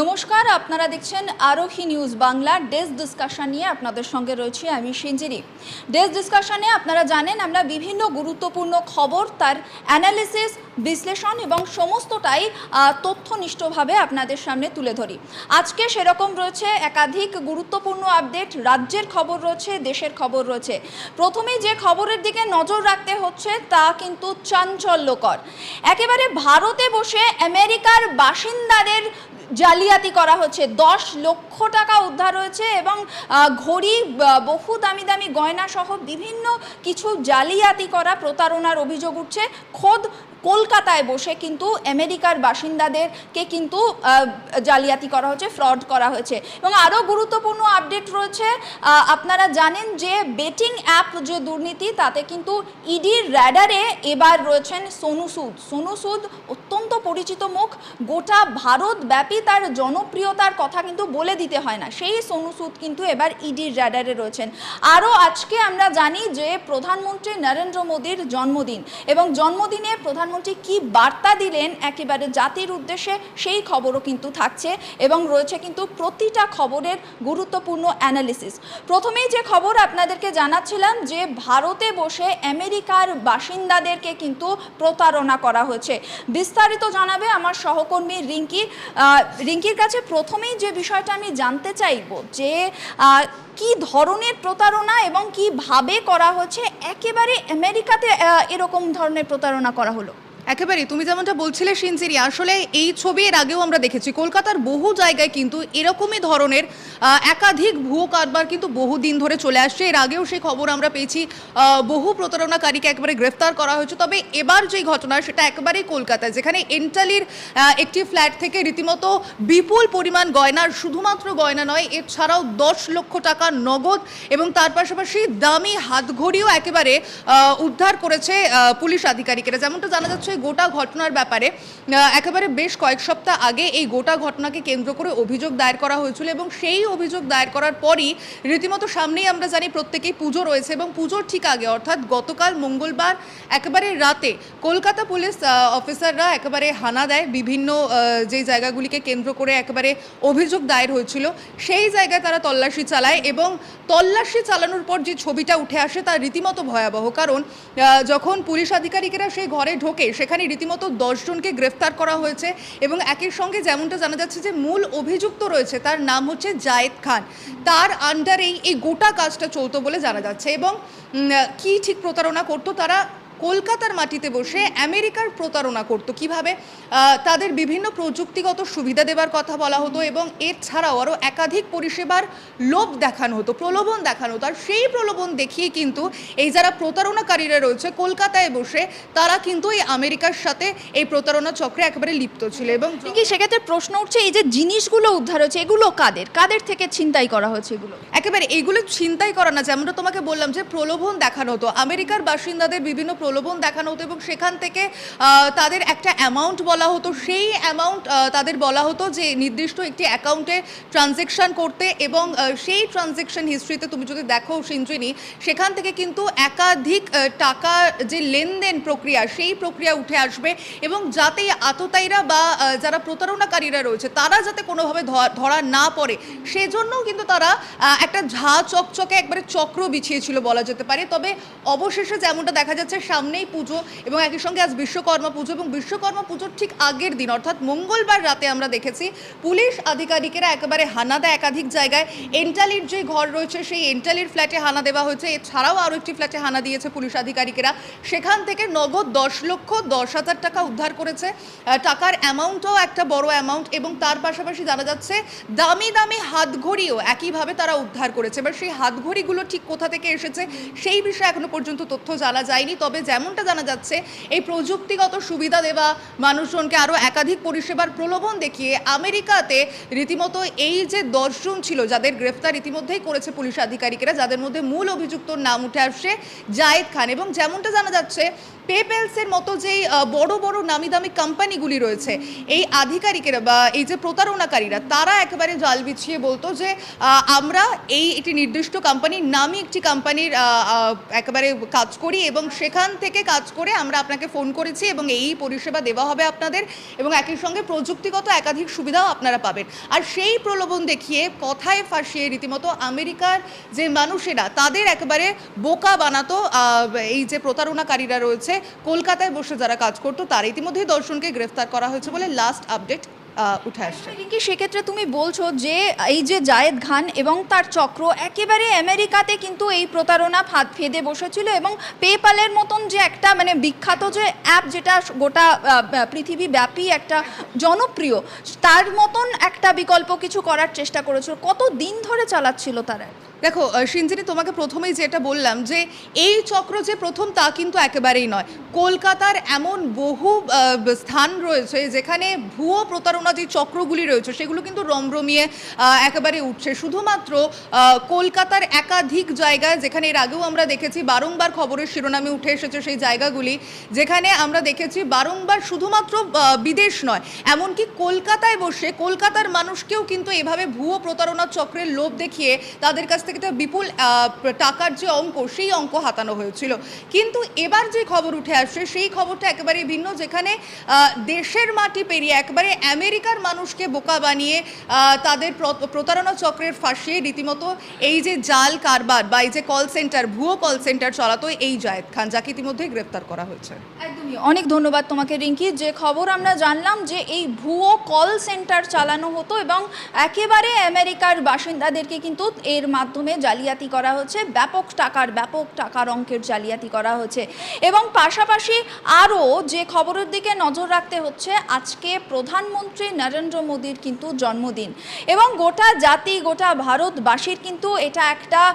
নমস্কার, আপনারা দেখছেন আরোহী নিউজ বাংলা। ডেস্ক ডিসকাশন নিয়ে আপনাদের সঙ্গে রয়েছি আমি সিঞ্জিরি ডেস্ক ডিসকাশনে আপনারা জানেন, আমরা বিভিন্ন গুরুত্বপূর্ণ খবর, তার অ্যানালিসিস বিশ্লেষণ এবং সমস্তটাই তথ্যনিষ্ঠভাবে আপনাদের সামনে তুলে ধরি। আজকে সেরকম রয়েছে একাধিক গুরুত্বপূর্ণ আপডেট রাজ্যের খবর রয়েছে, দেশের খবর রয়েছে। প্রথমেই যে খবরের দিকে নজর রাখতে হচ্ছে, তা কিন্তু চাঞ্চল্যকর। একেবারে ভারতে বসে আমেরিকার বাসিন্দাদের জালিয়াতি করা হচ্ছে। দশ লক্ষ টাকা উদ্ধার হয়েছে এবং ঘড়ি বহু দামি দামি গয়নাসহ বিভিন্ন কিছু জালিয়াতি করা প্রতারণার অভিযোগ উঠছে। খোদ কলকাতায় বসে কিন্তু আমেরিকার বাসিন্দাদেরকে কিন্তু জালিয়াতি করা হচ্ছে, ফ্রড করা হয়েছে এবং আরও গুরুত্বপূর্ণ আপডেট রয়েছে আপনারা জানেন যে বেটিং অ্যাপ যে দুর্নীতি, তাতে কিন্তু ইডির র্যাডারে এবার রয়েছেন সোনু সুদ। সোনু সুদ অত্যন্ত পরিচিত মুখ, গোটা ভারতব্যাপী তার জনপ্রিয়তার কথা কিন্তু বলে দিতে হয় না। সেই সোনু সুদ কিন্তু এবার ইডির র্যাডারে রয়েছেন। আরও আজকে আমরা জানি যে প্রধানমন্ত্রী নরেন্দ্র মোদীর জন্মদিন, এবং জন্মদিনে প্রধানমন্ত্রী কি বার্তা দিলেন একেবারে জাতির উদ্দেশ্যে, সেই খবরও কিন্তু থাকছে এবং রয়েছে কিন্তু প্রতিটা খবরের গুরুত্বপূর্ণ অ্যানালিসিস প্রথমেই যে খবর আপনাদেরকে জানাচ্ছিলাম যে ভারতে বসে আমেরিকার বাসিন্দাদেরকে কিন্তু প্রতারণা করা হয়েছে। বিস্তারিত জানাবে আমার সহকর্মী রিঙ্কি। রিঙ্কির কাছে প্রথমেই যে বিষয়টা আমি জানতে চাইব যে কি ধরনের প্রতারণা এবং কীভাবে করা হচ্ছে? একেবারে আমেরিকাতে এরকম ধরনের প্রতারণা করা হলো। একেবারে তুমি যেমনটা বলছিলে সিনসিরি, আসলে এই ছবি এর আগেও আমরা দেখেছি। কলকাতার বহু জায়গায় কিন্তু এরকমই ধরনের একাধিক ভুয়ো কারবার কিন্তু বহু দিন ধরে চলে আসছে। এর আগেও সেই খবর আমরা পেয়েছি বহু প্রতারণাকারীকে একেবারে গ্রেফতার করা হয়েছে। তবে এবার যে ঘটনা, সেটা একেবারেই কলকাতায়। যেখানে এন্টালির একটি ফ্ল্যাট থেকে রীতিমতো বিপুল পরিমাণ গয়নার শুধুমাত্র গয়না নয়, এছাড়াও দশ লক্ষ টাকা নগদ এবং তার পাশাপাশি দামি হাতঘড়িও একেবারে উদ্ধার করেছে পুলিশ আধিকারিকেরা। যেমনটা জানা যাচ্ছে এই গোটা ঘটনার ব্যাপারে একেবারে বেশ কয়েক সপ্তাহ আগে এই গোটা ঘটনাকে কেন্দ্র করে অভিযোগ দায়ের করা হয়েছিল এবং সেই অভিযোগ দায়ের করার পরই রীতিমতো সামনেই আমরা জানি প্রত্যেকেই পুজো রয়েছে এবং পুজোর ঠিক আগে, অর্থাৎ গতকাল মঙ্গলবার একেবারে রাতে কলকাতা পুলিশ অফিসাররা একেবারে হানা দেয় বিভিন্ন যে জায়গাগুলিকে কেন্দ্র করে একেবারে অভিযোগ দায়ের হয়েছিল, সেই জায়গায় তারা তল্লাশি চালায় এবং তল্লাশি চালানোর পর যে ছবিটা উঠে আসে তা রীতিমতো ভয়াবহ। কারণ যখন পুলিশ আধিকারিকেরা সেই ঘরে ঢোকে সেখানে রীতিমতো দশজনকে গ্রেফতার করা হয়েছে এবং একই সঙ্গে যেমনটা জানা যাচ্ছে যে মূল অভিযুক্ত রয়েছে, তার নাম হচ্ছে জায়েদ খান। তার আন্ডারেই এই গোটা কাজটা চলতো বলে জানা যাচ্ছে এবং কি ঠিক প্রতারণা করতো তারা কলকাতার মাটিতে বসে আমেরিকার প্রতারণা করতো। কীভাবে? তাদের বিভিন্ন প্রযুক্তিগত সুবিধা দেবার কথা বলা হতো এবং এছাড়াও আরও একাধিক পরিষেবার লোভ দেখানো হতো প্রলোভন দেখানো হতো। আর সেই প্রলোভন দেখিয়ে কিন্তু এই যারা প্রতারণাকারীরা রয়েছে কলকাতায় বসে তারা কিন্তু এই আমেরিকার সাথে এই প্রতারণা চক্রে একেবারে লিপ্ত ছিল এবং কি সেক্ষেত্রে প্রশ্ন উঠছে এই যে জিনিসগুলো উদ্ধার হয়েছে এগুলো কাদের? কাদের থেকে ছিনতাই করা হয়েছে এগুলো? একেবারে এইগুলো চিন্তাই করা না যেমনটা তোমাকে বললাম যে প্রলোভন দেখানো হতো। আমেরিকার বাসিন্দাদের বিভিন্ন প্রলোভন দেখানো হতো এবং সেখান থেকে তাদের একটা অ্যামাউন্ট বলা হতো। সেই অ্যামাউন্ট তাদের বলা হতো যে নির্দিষ্ট একটি অ্যাকাউন্টে ট্রানজেকশন করতে এবং সেই ট্রানজেকশন হিস্ট্রিতে তুমি যদি দেখো সিঞ্জিনী সেখান থেকে কিন্তু একাধিক টাকা যে লেনদেন প্রক্রিয়া, সেই প্রক্রিয়া উঠে আসবে এবং যাতে আততায়ীরা বা যারা প্রতারণাকারীরা রয়েছে, তারা যাতে কোনোভাবে ধরা না পড়ে, সেজন্যও কিন্তু তারা একটা ঝা চকচকে একবারে চক্র বিছিয়েছিল বলা যেতে পারে। তবে অবশেষে যেমনটা দেখা যাচ্ছে সামনেই পুজো এবং একই সঙ্গে আজ বিশ্বকর্মা পুজো এবং বিশ্বকর্মা পুজোর ঠিক আগের দিন, অর্থাৎ মঙ্গলবার রাতে আমরা দেখেছি পুলিশ আধিকারিকেরা একেবারে হানা দেয় একাধিক জায়গায় এন্টালির যে ঘর রয়েছে সেই এন্টালির ফ্ল্যাটে হানা দেওয়া হয়েছে। এছাড়াও আরও একটি ফ্ল্যাটে হানা দিয়েছে পুলিশ আধিকারিকেরা। সেখান থেকে নগদ দশ লক্ষ দশ হাজার টাকা উদ্ধার করেছে। টাকার অ্যামাউন্টও একটা বড় অ্যামাউন্ট এবং তার পাশাপাশি জানা যাচ্ছে দামি দামি হাতঘড়িও একইভাবে তারা উদ্ধার করেছে। এবার সেই হাতঘড়িগুলো ঠিক কোথা থেকে এসেছে সেই বিষয়ে এখনও পর্যন্ত তথ্য জানা যায়নি। তবে যেমনটা জানা যাচ্ছে, এই প্রযুক্তিগত সুবিধা দেওয়া মানুষজনকে আরও একাধিক পরিষেবার প্রলোভন দেখিয়ে আমেরিকাতে রীতিমতো এই যে দশজন ছিল, যাদের গ্রেফতার ইতিমধ্যেই করেছে পুলিশ আধিকারিকেরা, যাদের মধ্যে মূল অভিযুক্তর নাম উঠে আসছে জায়েদ খান এবং যেমনটা জানা যাচ্ছে পেপেলসের মতো যেই বড় বড় নামি দামি কোম্পানিগুলি রয়েছে, এই আধিকারিকেরা বা এই যে প্রতারণাকারীরা, তারা একেবারে জাল বিছিয়ে বলতো যে আমরা এই একটি নির্দিষ্ট কোম্পানির নামই একটি কোম্পানির একেবারে কাজ করি এবং সেখান থেকে কাজ করে আমরা আপনাকে ফোন করেছি এবং এই পরিষেবা দেওয়া হবে আপনাদের এবং একই সঙ্গে প্রযুক্তিগত একাধিক সুবিধাও আপনারা পাবেন। আর সেই প্রলোভন দেখিয়ে কথায় ফাঁসিয়ে রীতিমতো আমেরিকার যে মানুষেরা, তাদের একেবারে বোকা বানাতো এই যে প্রতারণাকারীরা রয়েছে, কলকাতায় বসে যারা কাজ করতো, তার ইতিমধ্যেই দর্শনকে গ্রেফতার করা হয়েছে বলে লাস্ট আপডেট উঠে আসছে। রিঙ্কি, সেক্ষেত্রে তুমি বলছো যে, এই যে জায়েদ খান এবং তার চক্র, একেবারে আমেরিকাতে কিন্তু এই প্রতারণা ফাঁদ ফেদে বসেছিল এবং পেপালের মতন যে একটা মানে বিখ্যাত যে অ্যাপ, যেটা গোটা পৃথিবী ব্যাপী একটা জনপ্রিয়, তার মতন একটা বিকল্প কিছু করার চেষ্টা করেছিল। কত দিন ধরে চালাচ্ছিল তারা? দেখো আহ, সিঞ্জিনি তোমাকে প্রথমেই যেটা বললাম যে এই চক্র যে প্রথম তা কিন্তু একেবারেই নয়। কলকাতার এমন বহু স্থান রয়েছে যেখানে ভুয়ো প্রতারণা যে চক্রগুলি রয়েছে সেগুলো কিন্তু রমরমিয়ে একেবারে উঠছে। শুধুমাত্র কলকাতার একাধিক জায়গায় যেখানে এর আগেও আমরা দেখেছি বারংবার খবরের শিরোনামে উঠে এসেছে সেই জায়গাগুলি যেখানে আমরা দেখেছি বারংবার শুধুমাত্র বিদেশ নয় এমনকি কলকাতায় বসে কলকাতার মানুষকেও কিন্তু এভাবে ভুয়ো প্রতারণা চক্রের লোভ দেখিয়ে তাদের কাছ থেকে একটা বিপুল টাকার যে অঙ্ক, সেই অঙ্ক হাতানো হয়েছিল। কিন্তু এবার যে খবর উঠে আসছে, সেই খবরটা একেবারে ভিন্ন, যেখানে দেশের মাটি পেরিয়ে একবারে আমেরিকার মানুষকে বোকা বানিয়ে তাদের প্রতারণা চক্রের ফাঁসিয়ে রীতিমতো এই যে জাল কারবার বা এই যে কল সেন্টার ভুয়ো কল সেন্টার চালাতো এই জায়েদ খান, যাকে ইতিমধ্যে গ্রেপ্তার করা হয়েছে। একদমই। অনেক ধন্যবাদ তোমাকে, রিঙ্কি। যে খবর আমরা জানলাম যে এই ভুয়ো কল সেন্টার চালানো হতো এবং একেবারে আমেরিকার বাসিন্দাদেরকে কিন্তু এর মাধ্যমে জালিয়াতি করা হচ্ছে। ব্যাপক টাকার ব্যাপক টাকার অঙ্কের জালিয়াতি করা হচ্ছে। এবং পাশাপাশি আরও যে খবরের দিকে নজর রাখতে হচ্ছে, আজকে প্রধানমন্ত্রী নরেন্দ্র মোদীর কিন্তু জন্মদিন। এবং গোটা জাতি, গোটা ভারতবাসীর কিন্তু এটা একটা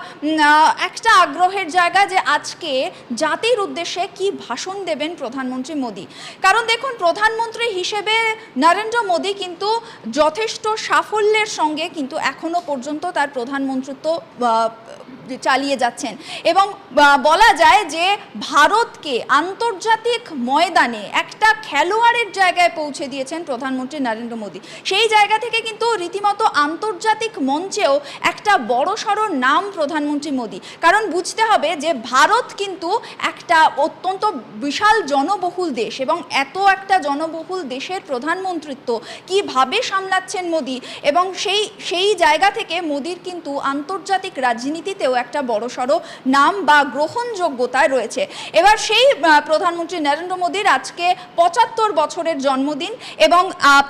একটা আগ্রহের জায়গা যে আজকে জাতির উদ্দেশ্যে কি ভাষণ দেবেন প্রধানমন্ত্রী মোদী। কারণ দেখুন, প্রধানমন্ত্রী হিসেবে নরেন্দ্র মোদী কিন্তু যথেষ্ট সাফল্যের সঙ্গে কিন্তু এখনও পর্যন্ত তার প্রধানমন্ত্রিত্ব uh, চালিয়ে যাচ্ছেন। এবং বলা যায় যে ভারতকে আন্তর্জাতিক ময়দানে একটা খেলোয়াড়ের জায়গায় পৌঁছে দিয়েছেন প্রধানমন্ত্রী নরেন্দ্র মোদী। সেই জায়গা থেকে কিন্তু রীতিমতো আন্তর্জাতিক মঞ্চেও একটা বড় সড়ো নাম প্রধানমন্ত্রী মোদী। কারণ বুঝতে হবে যে ভারত কিন্তু একটা অত্যন্ত বিশাল জনবহুল দেশ এবং এত একটা জনবহুল দেশের প্রধানমন্ত্রিত্ব কীভাবে সামলাচ্ছেন মোদী? এবং সেই সেই জায়গা থেকে মোদীর কিন্তু আন্তর্জাতিক রাজনীতিতেও একটা বড়সড় নাম বা গ্রহণযোগ্যতায় রয়েছে। এবার সেই প্রধানমন্ত্রী নরেন্দ্র মোদীর আজকে পঁচাত্তর বছরের জন্মদিন এবং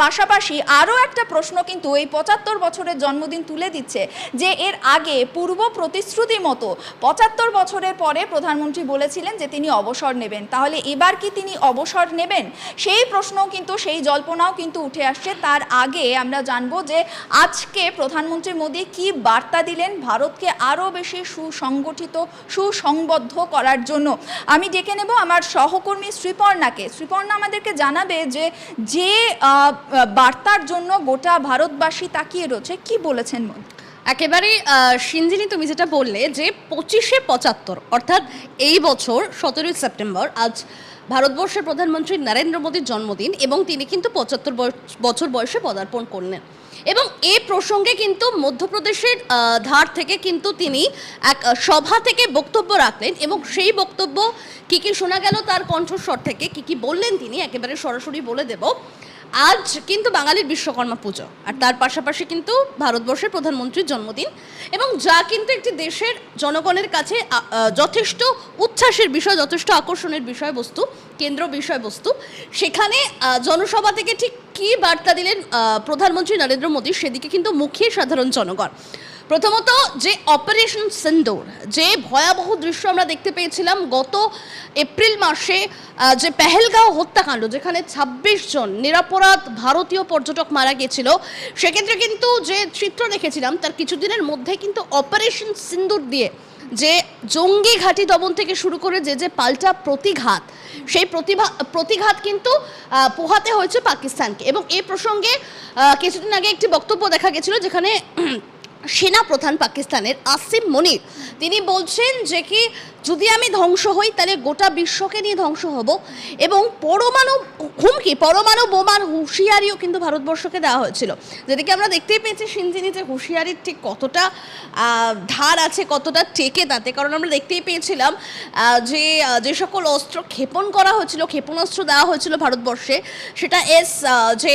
পাশাপাশি আরও একটা প্রশ্ন কিন্তু এই পঁচাত্তর বছরের জন্মদিন তুলে দিচ্ছে যে এর আগে পূর্ব প্রতিশ্রুতি মতো পঁচাত্তর বছরের পরে প্রধানমন্ত্রী বলেছিলেন যে তিনি অবসর নেবেন। তাহলে এবার কি তিনি অবসর নেবেন? সেই প্রশ্নও কিন্তু, সেই জল্পনাও কিন্তু উঠে আসছে। তার আগে আমরা জানব যে আজকে প্রধানমন্ত্রী মোদী কি বার্তা দিলেন? ভারতকে আরও বেশি সুসংগঠিত সুসংবদ্ধ করার জন্য। আমি ডেকে নেব আমার সহকর্মী শ্রীপর্ণাকে। শ্রীপর্ণা আমাদেরকে জানাবে যে যে বার্তার জন্য গোটা ভারতবাসী তাকিয়ে রয়েছে। কি বলেছেন একেবারে আহ, সিঞ্জিনি তুমি যেটা বললে যে পঁচিশে পঁচাত্তর অর্থাৎ এই বছর সতেরোই সেপ্টেম্বর আজ ভারতবর্ষের প্রধানমন্ত্রী নরেন্দ্র মোদীর জন্মদিন এবং তিনি কিন্তু পঁচাত্তর বছর বয়সে পদার্পণ করলেন। এবং এ প্রসঙ্গে কিন্তু মধ্যপ্রদেশের ধার থেকে কিন্তু তিনি এক সভা থেকে বক্তব্য রাখলেন এবং সেই বক্তব্য কি কি শোনা গেল তার কণ্ঠস্বর থেকে, কি কি বললেন তিনি, একেবারে সরাসরি বলে দেব। আজ কিন্তু বাঙালির বিশ্বকর্মা পুজো। আর তার পাশাপাশি কিন্তু ভারতবর্ষের প্রধানমন্ত্রীর জন্মদিন। এবং যা কিন্তু একটি দেশের জনগণের কাছে যথেষ্ট উচ্ছ্বাসের বিষয়, যথেষ্ট আকর্ষণের বিষয়বস্তু, কেন্দ্র বিষয়বস্তু। সেখানে জনসভা থেকে ঠিক কী বার্তা দিলেন প্রধানমন্ত্রী নরেন্দ্র মোদী, সেদিকে কিন্তু মুখিয়ে সাধারণ জনগণ। প্রথমত যে অপারেশন সিন্দুর, যে ভয়াবহ দৃশ্য আমরা দেখতে পেয়েছিলাম গত এপ্রিল মাসে যে পেহেলগাঁও হত্যাকাণ্ড, যেখানে ২৬ জন নিরাপরাধ ভারতীয় পর্যটক মারা গিয়েছিল, সেক্ষেত্রে কিন্তু যে চিত্র দেখেছিলাম, তার কিছুদিনের মধ্যে কিন্তু অপারেশন সিন্দুর দিয়ে যে জঙ্গি ঘাঁটি দমন থেকে শুরু করে যে যে পাল্টা প্রতিঘাত, সেই প্রতিভা, প্রতিঘাত কিন্তু পোহাতে হয়েছে পাকিস্তানকে। এবং এই প্রসঙ্গে কিছুদিন আগে একটি বক্তব্য দেখা গেছিল, যেখানে সেনা প্রধান পাকিস্তানের আসিম মনির। তিনি বলছেন যে কি, যদি আমি ধ্বংস হই, তাহলে গোটা বিশ্বকে নিয়ে ধ্বংস হব এবং পরমাণু হুমকি, পরমাণু বোমার হুঁশিয়ারিও কিন্তু ভারতবর্ষকে দেওয়া হয়েছিল। যেদিকে আমরা দেখতেই পেয়েছি সিনজিনি যে হুঁশিয়ারির ঠিক কতটা ধার আছে, কতটা টেকে তাতে। কারণ আমরা দেখতেই পেয়েছিলাম যে যে সকল অস্ত্র ক্ষেপণ করা হয়েছিল, ক্ষেপণাস্ত্র দেওয়া হয়েছিল ভারতবর্ষে, সেটা এস যে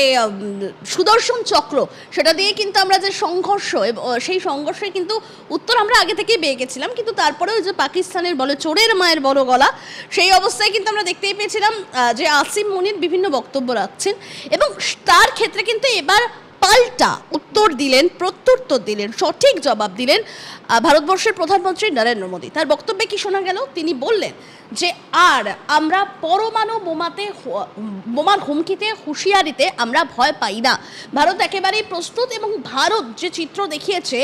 সুদর্শন চক্র, সেটা দিয়ে কিন্তু আমরা যে সংঘর্ষ সেই সংঘর্ষে কিন্তু উত্তর আমরা আগে থেকেই পেয়ে গেছিলাম। কিন্তু তারপরেও যে পাকিস্তানের বলে, চোরের মায়ের বড় গলা, সেই অবস্থায় কিন্তু আমরা দেখতেই পেয়েছিলাম যে আসিম মনির বিভিন্ন বক্তব্য রাখছেন এবং তার ক্ষেত্রে কিন্তু এবার পাল্টা উত্তর দিলেন, প্রত্যুত্তর দিলেন, সঠিক জবাব দিলেন ভারতবর্ষের প্রধানমন্ত্রী নরেন্দ্র মোদী। তার বক্তব্যে কি শোনা গেল? তিনি বললেন যে, আর আমরা পরমাণু বোমাতে বোমার হুমকিতে, হুঁশিয়ারিতে আমরা ভয় পাই না। ভারত একেবারেই প্রস্তুত এবং ভারত যে চিত্র দেখিয়েছে,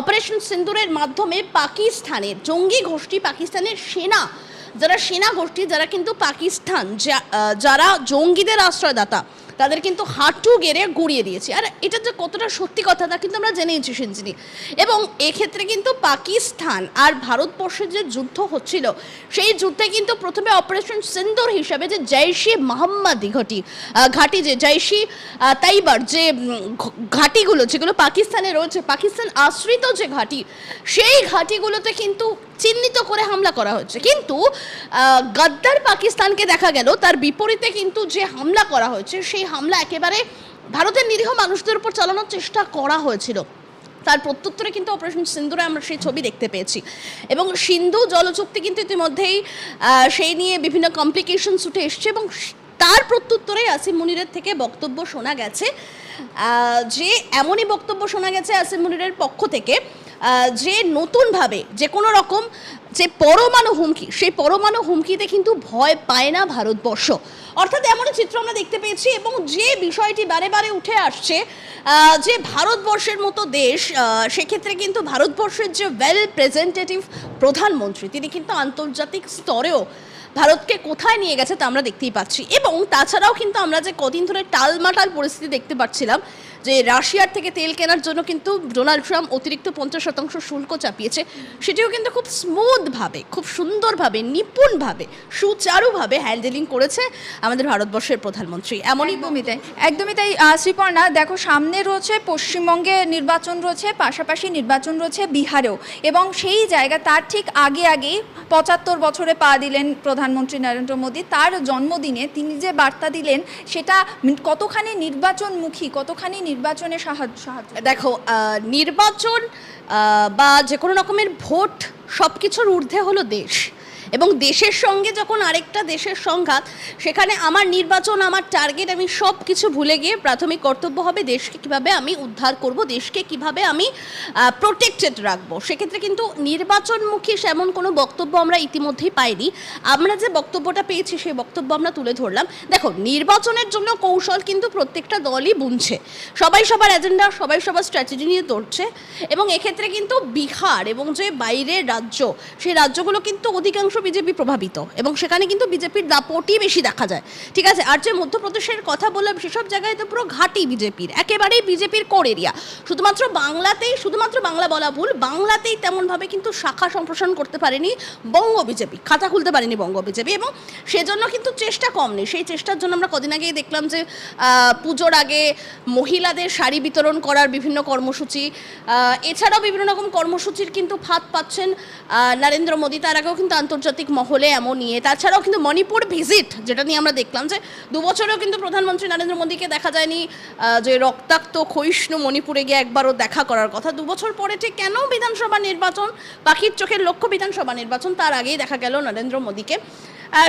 অপারেশন সিন্দুরের মাধ্যমে পাকিস্তানের জঙ্গি গোষ্ঠী পাকিস্তানের সেনা, যারা সেনা গোষ্ঠী, যারা কিন্তু পাকিস্তান যারা জঙ্গিদের আশ্রয়দাতা তাদের কিন্তু হাঁটু গেড়ে গুড়িয়ে দিয়েছে। আর এটা যে কতটা সত্যি কথা তা কিন্তু আমরা জেনেইছি সিনজিনি এবং এক্ষেত্রে কিন্তু পাকিস্তান আর ভারতবর্ষের যে যুদ্ধ হচ্ছিল, সেই যুদ্ধে কিন্তু প্রথমে অপারেশন সিন্দুর হিসাবে যে জৈশে মোহাম্মদী ঘাটি ঘাটি যে জৈশি তাইবার যে ঘাটিগুলো যেগুলো পাকিস্তানে রয়েছে, পাকিস্তান আশ্রিত যে ঘাটি, সেই ঘাটিগুলোতে কিন্তু চিহ্নিত করে হামলা করা হয়েছে। কিন্তু গাদ্দার পাকিস্তানকে দেখা গেল, তার বিপরীতে কিন্তু যে হামলা করা হয়েছে, সেই হামলা একেবারে ভারতের নিরীহ মানুষদের উপর চালানোর চেষ্টা করা হয়েছিল। তার প্রত্যুত্তরে কিন্তু অপারেশন সিন্ধুরে আমরা সেই ছবি দেখতে পেয়েছি। এবং সিন্ধু জলচুক্তি কিন্তু ইতিমধ্যেই সেই নিয়ে বিভিন্ন কমপ্লিকেশনস উঠে এসছে এবং তার প্রত্যুত্তরে আসিম মুনিরের থেকে বক্তব্য শোনা গেছে। যে এমনই বক্তব্য শোনা গেছে আসিম মুনিরের পক্ষ থেকে যে নতুনভাবে যে কোনো রকম যে পরমাণু হুমকি, সেই পরমাণু হুমকিতে কিন্তু ভয় পায় না ভারতবর্ষ। অর্থাৎ এমনই চিত্র আমরা দেখতে পেয়েছি এবং যে বিষয়টি বারে বারে উঠে আসছে যে ভারতবর্ষের মতো দেশ সেক্ষেত্রে কিন্তু ভারতবর্ষের যে ওয়েল প্রেজেন্টেটিভ প্রধানমন্ত্রী, তিনি কিন্তু আন্তর্জাতিক স্তরেও ভারতকে কোথায় নিয়ে গেছে তা আমরা দেখতেই পাচ্ছি। এবং তাছাড়াও কিন্তু আমরা যে কদিন ধরে টালমাটাল পরিস্থিতি দেখতে পাচ্ছিলাম যে রাশিয়ার থেকে তেল কেনার জন্য কিন্তু ডোনাল্ড ট্রাম্প অতিরিক্ত পঞ্চাশ শতাংশ শুল্ক চাপিয়েছে, সেটিও কিন্তু খুব স্মুথভাবে, খুব সুন্দরভাবে, নিপুণভাবে, সুচারুভাবে হ্যান্ডেলিং করেছে আমাদের ভারতবর্ষের প্রধানমন্ত্রী। এমনই একদমই তাই একদমই তাই শ্রীপর্ণা, দেখো সামনে রয়েছে পশ্চিমবঙ্গে নির্বাচন রয়েছে, পাশাপাশি নির্বাচন রয়েছে বিহারেও, এবং সেই জায়গা তার ঠিক আগে আগেই পঁচাত্তর বছরে পা দিলেন প্রধানমন্ত্রী নরেন্দ্র মোদী। তার জন্মদিনে তিনি যে বার্তা দিলেন, সেটা কতখানি নির্বাচনমুখী, কতখানি নির্বাচনে সাহায্য সাহায্য দেখো নির্বাচন বা যে কোনো রকমের ভোট সব কিছুর ঊর্ধ্বে হলো দেশ। এবং দেশের সঙ্গে যখন আরেকটা দেশের সংঘাত, সেখানে আমার নির্বাচন, আমার টার্গেট আমি সব কিছু ভুলে গিয়ে প্রাথমিক কর্তব্য হবে দেশকে কীভাবে আমি উদ্ধার করব, দেশকে কীভাবে আমি প্রোটেক্টেড রাখব। সেক্ষেত্রে কিন্তু নির্বাচনমুখী সেমন কোনো বক্তব্য আমরা ইতিমধ্যেই পাইনি। আমরা যে বক্তব্যটা পেয়েছি, সেই বক্তব্য আমরা তুলে ধরলাম। দেখো, নির্বাচনের জন্য কৌশল কিন্তু প্রত্যেকটা দলই বুনছে। সবাই সবার এজেন্ডা সবাই সবার স্ট্র্যাটেজি নিয়ে ধরছে এবং এক্ষেত্রে কিন্তু বিহার এবং যে বাইরের রাজ্য, সেই রাজ্যগুলো কিন্তু অধিকাংশ বিজেপি প্রভাবিত এবং সেখানে কিন্তু বিজেপির দাপটই বেশি দেখা যায়। ঠিক আছে, আর যে মধ্যপ্রদেশের কথা বললাম, সেসব জায়গায় তো পুরো ঘাটি বিজেপির। একেবারেই বিজেপির কোর এরিয়া। শুধুমাত্র বাংলাতেই, শুধুমাত্র বাংলা বলা ভুল, বাংলাতেই তেমনভাবে কিন্তু শাখা সম্প্রসারণ করতে পারেনি বঙ্গ বিজেপি, খাতা খুলতে পারেনি বঙ্গ বিজেপি এবং সেজন্য কিন্তু চেষ্টা কম নেই। সেই চেষ্টার জন্য আমরা কদিন আগেই দেখলাম যে পুজোর আগে মহিলাদের শাড়ি বিতরণ করার বিভিন্ন কর্মসূচি এছাড়াও বিভিন্ন রকম কর্মসূচির কিন্তু ফাঁদ পাচ্ছেন নরেন্দ্র মোদী। তার আগেও কিন্তু আন্তর্জাতিক মহলে এমন নিয়ে, তাছাড়াও কিন্তু মণিপুর ভিজিট যেটা নিয়ে আমরা দেখলাম যে দু বছরেও কিন্তু প্রধানমন্ত্রী নরেন্দ্র মোদীকে দেখা যায়নি যে রক্তাক্ত ক্ষয়িষ্ণু মণিপুরে গিয়ে একবারও দেখা করার কথা। দু বছর পরে ঠিক কেন বিধানসভা নির্বাচন? পাখির চোখের লক্ষ্য বিধানসভা নির্বাচন, তার আগেই দেখা গেল নরেন্দ্র মোদীকে।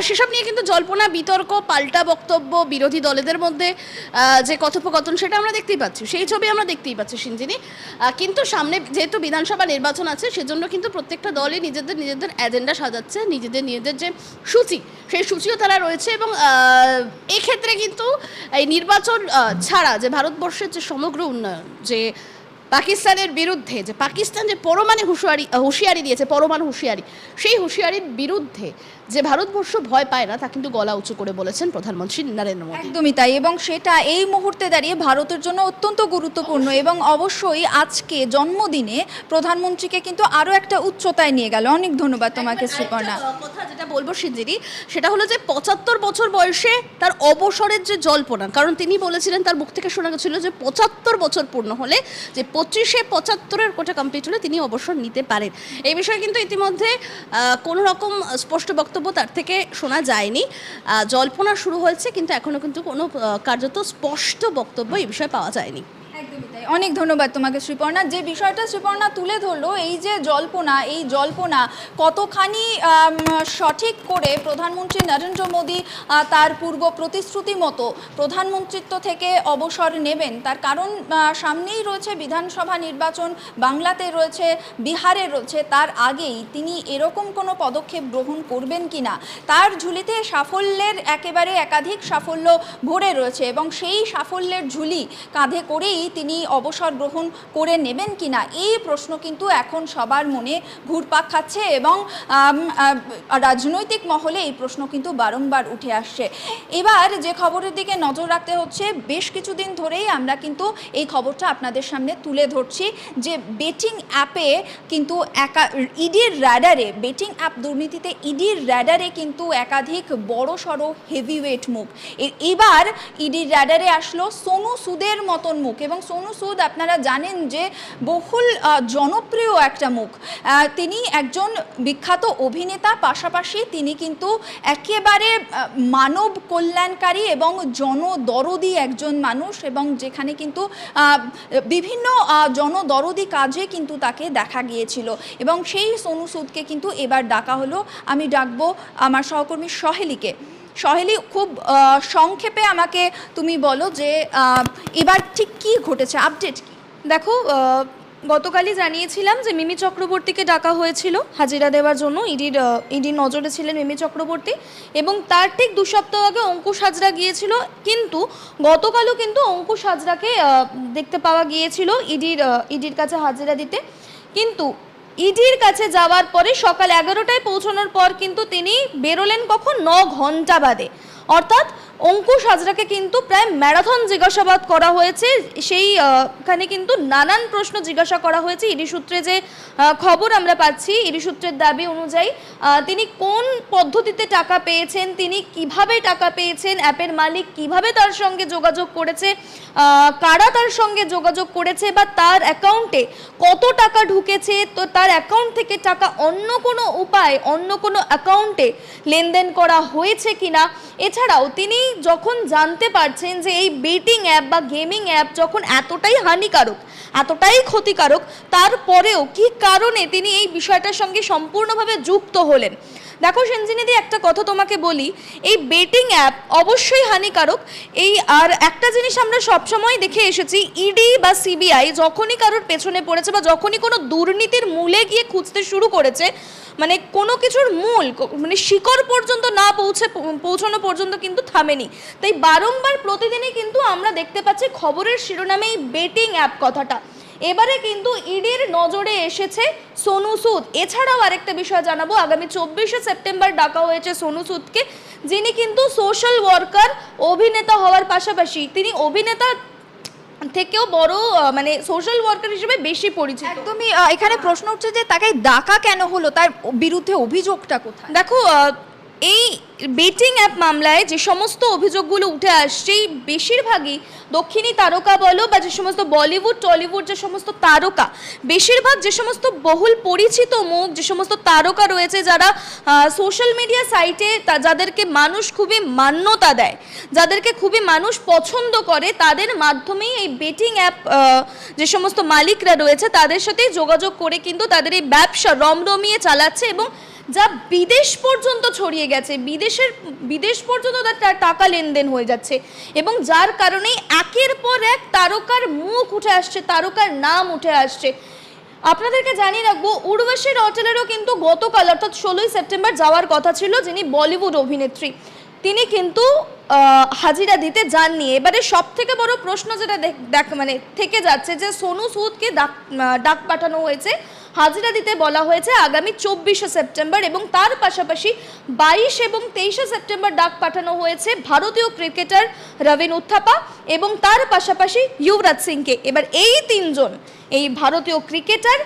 সেসব নিয়ে কিন্তু জল্পনা, বিতর্ক, পাল্টা বক্তব্য বিরোধী দলেদের মধ্যে যে কথোপকথন সেটা আমরা দেখতেই পাচ্ছি। সেই ছবি আমরা দেখতেই পাচ্ছি, সিনজিনি। কিন্তু সামনে যেহেতু বিধানসভা নির্বাচন আছে, সেজন্য কিন্তু প্রত্যেকটা দলই নিজেদের নিজেদের এজেন্ডা সাজাচ্ছে, নিজেদের নিজেদের যে সূচি, সেই সূচিও তারা রয়েছে এবং এক্ষেত্রে কিন্তু এই নির্বাচন ছাড়া যে ভারতবর্ষের যে সমগ্র উন্নয়ন, যে পাকিস্তানের বিরুদ্ধে যে পাকিস্তান যে পরমাণু হুঁশিয়ারি হুঁশিয়ারি দিয়েছে পরমাণু হুঁশিয়ারি সেই হুঁশিয়ারির বিরুদ্ধে যে ভারতবর্ষ ভয় পায় না তা কিন্তু গলা উঁচু করে বলেছেন প্রধানমন্ত্রী নরেন্দ্র মোদী। একদমই তাই এবং সেটা এই মুহূর্তে দাঁড়িয়ে ভারতের জন্য অত্যন্ত গুরুত্বপূর্ণ এবং অবশ্যই আজকে জন্মদিনে প্রধানমন্ত্রীকে কিন্তু আরও একটা উচ্চতায় নিয়ে গেল। অনেক ধন্যবাদ তোমাকে শ্রীপর্ণা। কথা যেটা বলব সিঞ্জিরি সেটা হলো যে পঁচাত্তর বছর বয়সে তার অবসরের যে জল্পনা কারণ তিনি বলেছিলেন তার মুখ থেকে শোনা গেছিল যে পঁচাত্তর বছর পূর্ণ হলে যে পঁচিশে পঁচাত্তরের কোটা কমপ্লিট হলে তিনি অবসর নিতে পারেন। এই বিষয়ে কিন্তু ইতিমধ্যে কোনো রকম স্পষ্ট বক্তব্য তার থেকে শোনা যায়নি। জল্পনা শুরু হয়েছে, কিন্তু এখনও কিন্তু কোনো কার্যত স্পষ্ট বক্তব্য এই বিষয়ে পাওয়া যায়নি। একদমই। তাই অনেক ধন্যবাদ তোমাকে, শ্রীপর্ণা। যে বিষয়টা শ্রীপর্ণা তুলে ধরলো, এই যে জল্পনা, এই জল্পনা কতখানি সঠিক করে প্রধানমন্ত্রী নরেন্দ্র মোদী তার পূর্ব প্রতিশ্রুতি মতো প্রধানমন্ত্রিত্ব থেকে অবসর নেবেন। তার কারণ সামনেই রয়েছে বিধানসভা নির্বাচন, বাংলাতে রয়েছে, বিহারে রয়েছে, তার আগেই তিনি এরকম কোনো পদক্ষেপ গ্রহণ করবেন কিনা, তার ঝুলিতে সাফল্যের একেবারে একাধিক সাফল্য ভরে রয়েছে এবং সেই সাফল্যের ঝুলি কাঁধে করেই তিনি অবসর গ্রহণ করে নেবেন কিনা? এই প্রশ্ন কিন্তু এখন সবার মনে ঘুরপাক খাচ্ছে এবং রাজনৈতিক মহলে এই প্রশ্ন কিন্তু বারংবার উঠে আসছে। এবার যে খবরের দিকে নজর রাখতে হচ্ছে, বেশ কিছুদিন ধরেই আমরা কিন্তু এই খবরটা আপনাদের সামনে তুলে ধরছি যে বেটিং অ্যাপে কিন্তু একা, ইডির র্যাডারে বেটিং অ্যাপ দুর্নীতিতে ইডির র্যাডারে কিন্তু একাধিক বড় সড়ো হেভিওয়েট মুখ এবার ইডির র্যাডারে আসলো সোনু সুদের মতন মুখ এবং সোনু সুদ আপনারা জানেন যে বহুল জনপ্রিয় একটা মুখ। তিনি একজন বিখ্যাত অভিনেতা, পাশাপাশি তিনি কিন্তু একেবারে মানব কল্যাণকারী এবং জনদরদি একজন মানুষ এবং যেখানে কিন্তু বিভিন্ন জনদরদি কাজে কিন্তু তাকে দেখা গিয়েছিল এবং সেই সোনু সুদকে কিন্তু এবার ডাকা হলো। আমি ডাকবো আমার সহকর্মী সহেলিকে। সহেলি, খুব সংক্ষেপে আমাকে তুমি বলো যে এবার ঠিক কি ঘটেছে? আপডেট কি? দেখো গতকালই জানিয়েছিলাম যে মিমি চক্রবর্তীকে ডাকা হয়েছিল হাজিরা দেওয়ার জন্য। ইডির ইডির নজরে ছিলেন মিমি চক্রবর্তী। এবং তার ঠিক দু সপ্তাহ আগে অঙ্কুশ হাজরা গিয়েছিল, কিন্তু গতকালও কিন্তু অঙ্কুশ হাজরাকে দেখতে পাওয়া গিয়েছিল ইডির ইডির কাছে হাজিরা দিতে। কিন্তু ইডির কাছে যাওয়ার পরে সকাল এগারোটায় পৌঁছানোর পর কিন্তু তিনি বেরোলেন কখন? ন ঘণ্টা বাদে। অর্থাৎ অঙ্কুশ হাজরাকে কিন্তু প্রায় ম্যারাথন জিজ্ঞাসাবাদ করা হয়েছে। সেই আহ, খানে কিন্তু নানান প্রশ্ন জিজ্ঞাসা করা হয়েছে। ইডি সূত্রে যে খবর আমরা পাচ্ছি ইডি সূত্রের দাবি অনুযায়ী তিনি কোন পদ্ধতিতে টাকা পেয়েছেন তিনি কীভাবে টাকা পেয়েছেন অ্যাপের মালিক কীভাবে তার সঙ্গে যোগাযোগ করেছে কারা তার সঙ্গে যোগাযোগ করেছে বা তার অ্যাকাউন্টে কত টাকা ঢুকেছে তো তার অ্যাকাউন্ট থেকে টাকা অন্য কোনো উপায় অন্য কোনো অ্যাকাউন্টে লেনদেন করা হয়েছে কিনা। এছাড়াও তিনি যখন জানতে পারছেন যে এই বেটিং অ্যাপ বা গেমিং অ্যাপ যখন এতটাই হানিকারক, এতটাই ক্ষতিকারক, তারপরেও কি কারণে তিনি এই বিষয়টার সঙ্গে সম্পূর্ণভাবে যুক্ত হলেন? দেখো সেনজিনিদি একটা কথা তোমাকে বলি, এই বেটিং অ্যাপ অবশ্যই হানিকারক। এই আর একটা জিনিস আমরা সবসময় দেখে এসেছি ইডি বা সিবিআই যখনই কারোর পেছনে পড়েছে বা যখনই কোনো দুর্নীতির মূলে গিয়ে খুঁজতে শুরু করেছে মানে কোনো কিছুর মূল মানে শিকড় পর্যন্ত না পৌঁছে, পৌঁছানো পর্যন্ত কিন্তু থামেনি। তাই বারংবার প্রতিদিনই কিন্তু আমরা দেখতে পাচ্ছি খবরের শিরোনামে এই বেটিং অ্যাপ কথাটা। এবারে কিন্তু ইডির নজরে এসেছে সোনু সুদ। এছাড়াও আরেকটা বিষয় জানাব আগামী চব্বিশে সেপ্টেম্বর ডাকা হয়েছে সোনু সুদকে যিনি কিন্তু সোশ্যাল ওয়ার্কার অভিনেতা হওয়ার পাশাপাশি তিনি অভিনেতা থেকেও বড় মানে সোশ্যাল ওয়ার্কার হিসেবে বেশি পরিচিত। একদমই এখানে প্রশ্ন উঠছে যে তাকে ডাকা কেন হলো? তার বিরুদ্ধে অভিযোগটা কোথায়? দেখো এই বেটিং অ্যাপ মামলায় যে সমস্ত অভিযোগগুলো উঠে আসছে বেশিরভাগই দক্ষিণী তারকা বলো বা যে সমস্ত বলিউড, টলিউড যে সমস্ত তারকা, বেশিরভাগ যে সমস্ত বহুল পরিচিত মুখ, যে সমস্ত তারকা রয়েছে যারা সোশ্যাল মিডিয়া সাইটে যাদেরকে মানুষ খুবই মান্যতা দেয়, যাদেরকে খুবই মানুষ পছন্দ করে, তাদের মাধ্যমেই এই বেটিং অ্যাপ যে সমস্ত মালিকরা রয়েছে, তাদের সাথে যোগাযোগ করে কিন্তু তাদের এই ব্যবসা রমরমিয়ে চালাচ্ছে এবং যা বিদেশ পর্যন্ত ছড়িয়ে গেছে। বিদেশের, বিদেশ পর্যন্ত তার টাকা লেনদেন হয়ে যাচ্ছে। এবং যার কারণে একের পর এক তারকার মুখ উঠে আসছে, তারকার নাম উঠে আসছে। আপনাদেরকে জানিয়ে রাখব, উর্বশী রটেলেরও কিন্তু গতকাল, অর্থাৎ ষোলোই সেপ্টেম্বর যাওয়ার কথা ছিল, যিনি বলিউড অভিনেত্রী। তিনি কিন্তু হাজিরা দিতে যাননি। এবারে সব থেকে বড় প্রশ্ন যেটা দেখ- মানে থেকে যাচ্ছে যে, সোনু সুদকে ডাক ডাক পাঠানো হয়েছে। হাজিরা দিতে বলা হয়েছে আগামী চব্বিশে সেপ্টেম্বর এবং তার পাশাপাশি বাইশ এবং তেইশে সেপ্টেম্বর ডাক পাঠানো হয়েছে ভারতীয় ক্রিকেটার রবীন উত্থাপা এবং তার পাশাপাশি যুবরাজ সিংকে। এবার এই তিনজন এই ভারতীয় ক্রিকেটার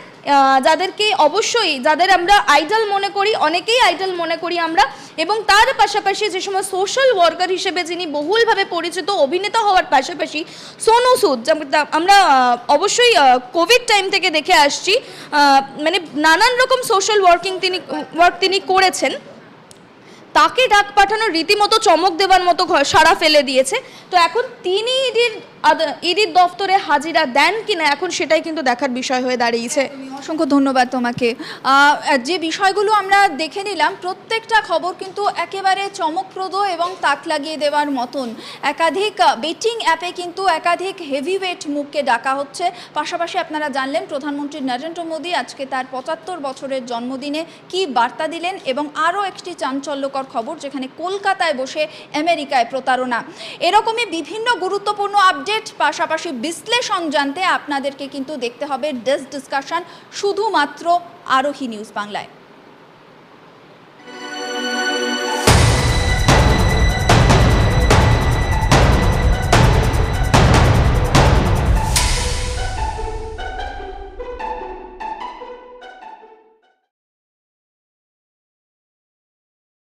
যাদেরকে অবশ্যই, যাদের আমরা আইডল মনে করি, অনেকেই আইডল মনে করি আমরা, এবং তার পাশাপাশি যে সময় সোশ্যাল ওয়ার্কার হিসেবে যিনি বহুলভাবে পরিচিত, অভিনেতা হওয়ার পাশাপাশি সোনু সুদ আমরা অবশ্যই কোভিড টাইম থেকে দেখে আসছি মানে নানান রকম সোশ্যাল ওয়ার্কিং তিনি ওয়ার্ক তিনি করেছেন। তাকে ডাক পাঠানোর রীতিমতো চমক দেওয়ার মতো সাড়া ফেলে দিয়েছে। তো এখন তিনি ইডির ইডির দফতরে হাজিরা দেন কিনা, এখন সেটাই কিন্তু দেখার বিষয় হয়ে দাঁড়িয়েছে। অসংখ্য ধন্যবাদ তোমাকে। যে বিষয়গুলো আমরা দেখে নিলাম, প্রত্যেকটা খবর কিন্তু একেবারে চমকপ্রদ এবং তাক লাগিয়ে দেওয়ার মতন। একাধিক বেটিং অ্যাপে কিন্তু একাধিক হেভিওয়েট মুখকে ডাকা হচ্ছে। পাশাপাশি আপনারা জানলেন, প্রধানমন্ত্রী নরেন্দ্র মোদী আজকে তার পঁচাত্তর বছরের জন্মদিনে কি বার্তা দিলেন এবং আরও একটি চাঞ্চল্যকর খবর যেখানে কলকাতায় বসে আমেরিকায় প্রতারণা। এরকমই বিভিন্ন গুরুত্বপূর্ণ আপডেট, পাশাপাশি বিশ্লেষণ জানতে আপনাদেরকে কিন্তু দেখতে হবে ডেস্ক ডিসকাশন শুধুমাত্র আরোহী নিউজ বাংলায়।